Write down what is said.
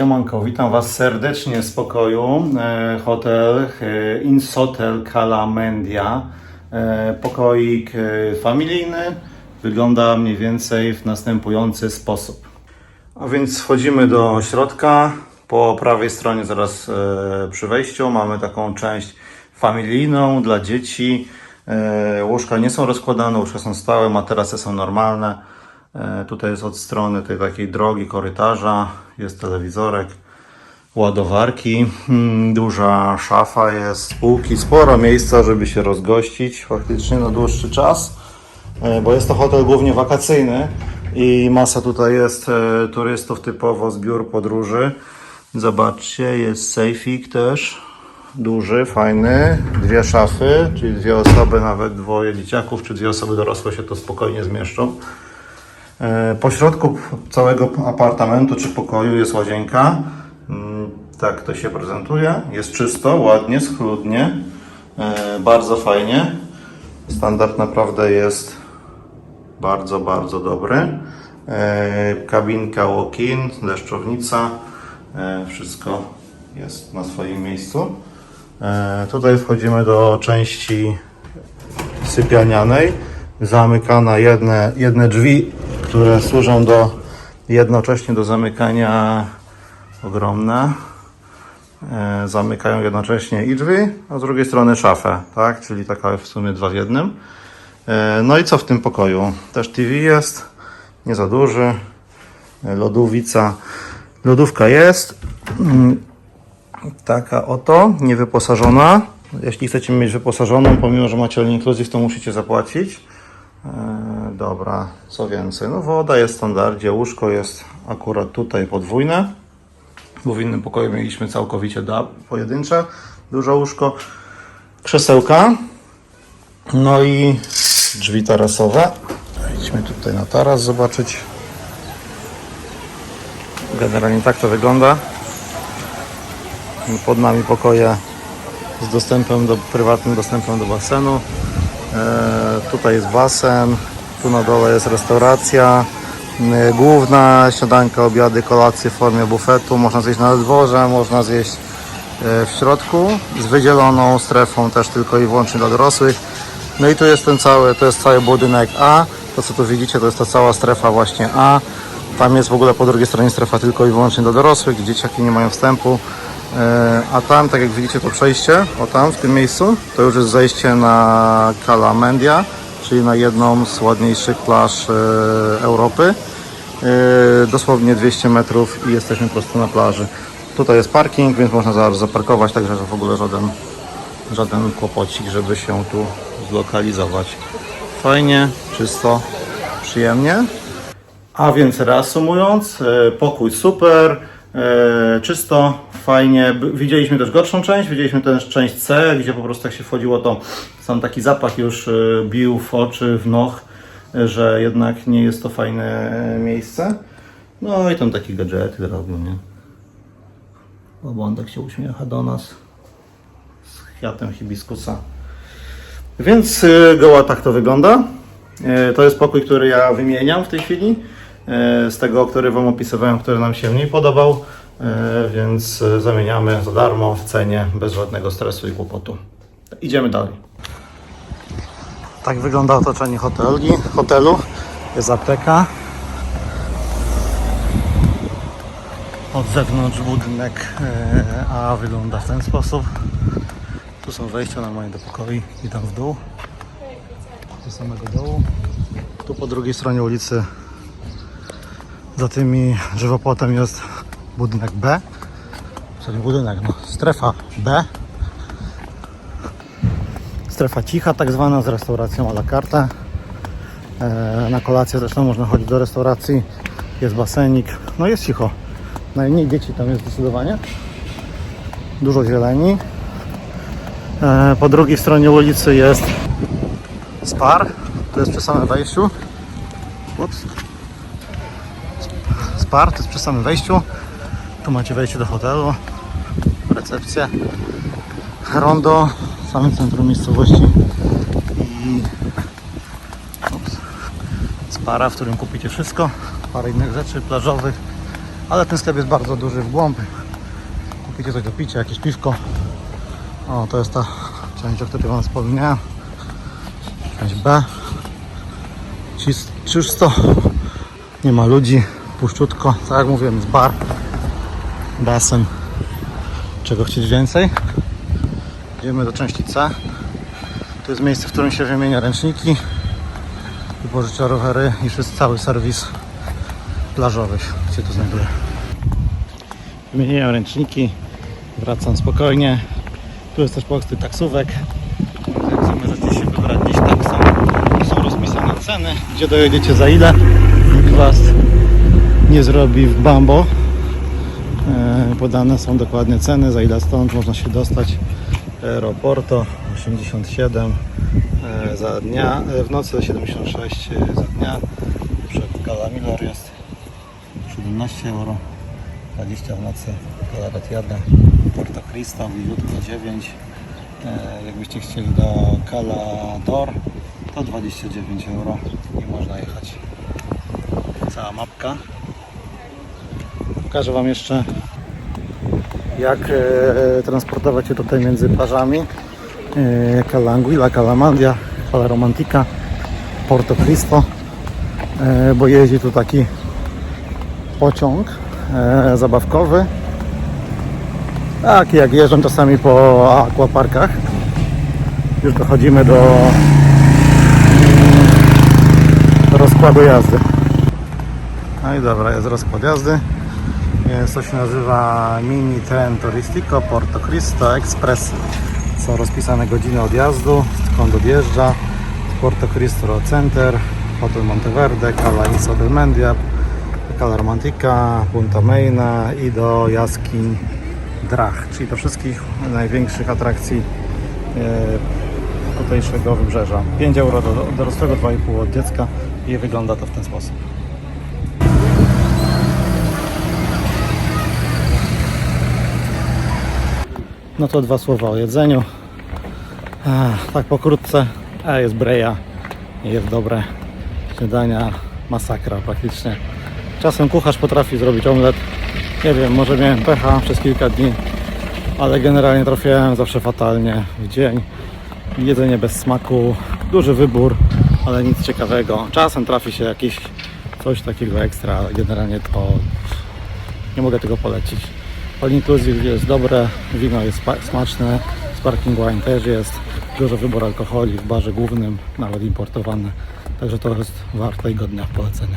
Siemanko, witam Was serdecznie z pokoju. E, Hotel e, Insotel Calamendia. E, Pokoik familijny. Wygląda mniej więcej w następujący sposób. A więc wchodzimy do środka. Po prawej stronie, zaraz przy wejściu, mamy taką część familijną dla dzieci. Łóżka nie są rozkładane, łóżka są stałe, materasy są normalne. E, Tutaj jest od strony tej takiej drogi, korytarza, jest telewizorek, ładowarki, mm, duża szafa jest, półki, sporo miejsca, żeby się rozgościć faktycznie na dłuższy czas, e, bo jest to hotel głównie wakacyjny i masa tutaj jest e, turystów typowo z biur podróży. Zobaczcie, jest sejfik też, duży, fajny, dwie szafy, czyli dwie osoby, nawet dwoje dzieciaków, czy dwie osoby dorosłe się to spokojnie zmieszczą. E, Po środku całego apartamentu czy pokoju jest łazienka. Mm, Tak to się prezentuje. Jest czysto, ładnie, schludnie. E, Bardzo fajnie. Standard naprawdę jest bardzo, bardzo dobry. E, Kabinka walk-in, deszczownica. Wszystko jest na swoim miejscu. Tutaj wchodzimy do części sypialnianej. Zamykana jedne, jedne drzwi, które służą do jednocześnie do zamykania ogromne. E, zamykają jednocześnie i drzwi, a z drugiej strony szafę, tak? Czyli taka w sumie dwa w jednym. E, no i co w tym pokoju? Też TV jest, nie za duży. E, Lodówica. Lodówka jest. Mm, Taka oto, niewyposażona. Jeśli chcecie mieć wyposażoną, pomimo że macie all inclusive, to musicie zapłacić. Dobra, co więcej? No woda jest w standardzie, łóżko jest akurat tutaj podwójne, bo w innym pokoju mieliśmy całkowicie da, pojedyncze, duże łóżko, krzesełka, no i drzwi tarasowe. Idźmy tutaj na taras zobaczyć. Generalnie tak to wygląda. Pod nami pokoje z dostępem do, prywatnym dostępem do basenu. E, tutaj jest basen, tu na dole jest restauracja. E, główna, śniadanka, obiady, kolacje w formie bufetu. Można zjeść na dworze, można zjeść e, w środku z wydzieloną strefą też tylko i wyłącznie dla dorosłych. No i tu jest ten cały, to jest cały budynek A. To co tu widzicie to jest ta cała strefa właśnie A. Tam jest w ogóle po drugiej stronie strefa tylko i wyłącznie dla dorosłych, dzieciaki nie mają wstępu. E, A tam, tak jak widzicie to przejście, o tam w tym miejscu, to już jest zejście na Calamendia, czyli na jedną z ładniejszych plaż e, Europy. E, Dosłownie 200 metrów i jesteśmy prosto na plaży. Tutaj jest parking, więc można zaraz zaparkować, także że w ogóle żaden, żaden kłopocik, żeby się tu zlokalizować. Fajnie, czysto, przyjemnie. A więc reasumując, e, pokój super, czysto, fajnie. Widzieliśmy też gorszą część, widzieliśmy też część C, gdzie po prostu jak się wchodziło, to sam taki zapach już e, bił w oczy, w noch, że jednak nie jest to fajne miejsce. No i tam takie gadżety robią, nie? Obłądek się uśmiecha do nas z kwiatem hibiskusa. Więc y, goła tak to wygląda. E, To jest pokój, który ja wymieniam w tej chwili. Z tego, który Wam opisywałem, który nam się mniej podobał. E, Więc e, zamieniamy za darmo w cenie, bez żadnego stresu i kłopotu. Idziemy dalej. Tak wygląda otoczenie hoteli, hotelu. Jest apteka. Od zewnątrz budynek e, A wygląda w ten sposób. Tu są wejścia normalnie do pokoi. Idę w dół. Do samego dołu. Tu po drugiej stronie ulicy za tymi żywopłotem jest budynek B. Nie budynek, no strefa B. Strefa cicha tak zwana z restauracją à la carte. E, Na kolację zresztą można chodzić do restauracji. Jest basenik. No jest cicho. Najmniej dzieci tam jest zdecydowanie. Dużo zieleni. E, Po drugiej stronie ulicy jest Spar. To jest przy samym wejściu. Ups. Spar, to jest przy samym wejściu. Tu macie wejście do hotelu, recepcję, rondo, w samym centrum miejscowości i ups, Spara, w którym kupicie wszystko, parę innych rzeczy plażowych, Ale ten sklep jest bardzo duży w głąb. Kupicie coś do picia, jakieś piwko. O, to jest ta część, o której Wam wspomniałem. Część B. Czysto. Nie ma ludzi. Puszczutko. Tak jak mówiłem, jest bar. Basen. Czego chcieć więcej? Idziemy do części C. To jest miejsce, w którym się wymienia ręczniki, wypożycza rowery i jest cały serwis plażowy się tu znajduje. Wymieniłem ręczniki, wracam spokojnie. Tu jest też posty taksówek. Jak możecie się wybrać gdzieś taksą. Są rozpisane ceny, gdzie dojedziecie za ile. Nikt Was nie zrobi w bambo. E, Podane są dokładnie ceny, za ile stąd można się dostać. Aeroporto 87 e, za dnia, e, w nocy 76 za dnia. Przed Gala Miller jest 17 euro, 20 w nocy Gala Betiada, Porto Cristo, Villutko 9. E, Jakbyście chcieli do Cala Dor, to 29 euro i można jechać. Cała mapka. Pokażę Wam jeszcze jak e, transportować się tutaj między plażami. E, Cala Anguilla, Calamandia, Cala Romantica, Porto Cristo, e, bo jeździ tu taki pociąg e, zabawkowy. Tak, jak jeżdżą czasami po aquaparkach. Już dochodzimy do rozkładu jazdy. No i dobra, jest rozkład jazdy. Jest, to się nazywa Mini Tren Turistico Porto Cristo Express. Są rozpisane godziny odjazdu, skąd odjeżdża. Porto Cristo Center, Hotel Monteverde, Cala Inso del Mendia, Cala Romantica, Punta Meina i do jaskiń Drach, czyli do wszystkich największych atrakcji e, tutejszego wybrzeża. 5 euro do dorosłego, 2,5 od dziecka i wygląda to w ten sposób. No to dwa słowa o jedzeniu. Ach, tak pokrótce, a jest breja, jest dobre. Śniadania, masakra praktycznie. Czasem kucharz potrafi zrobić omlet. Nie wiem, może miałem pecha przez kilka dni, ale generalnie trafiałem zawsze fatalnie w dzień. Jedzenie bez smaku, duży wybór, ale nic ciekawego. Czasem trafi się jakieś coś takiego ekstra, ale generalnie to nie mogę tego polecić. All inclusive jest dobre, wino jest smaczne, sparkling wine też jest, duży wybór alkoholi w barze głównym, nawet importowane. Także to jest warte i godne polecenia.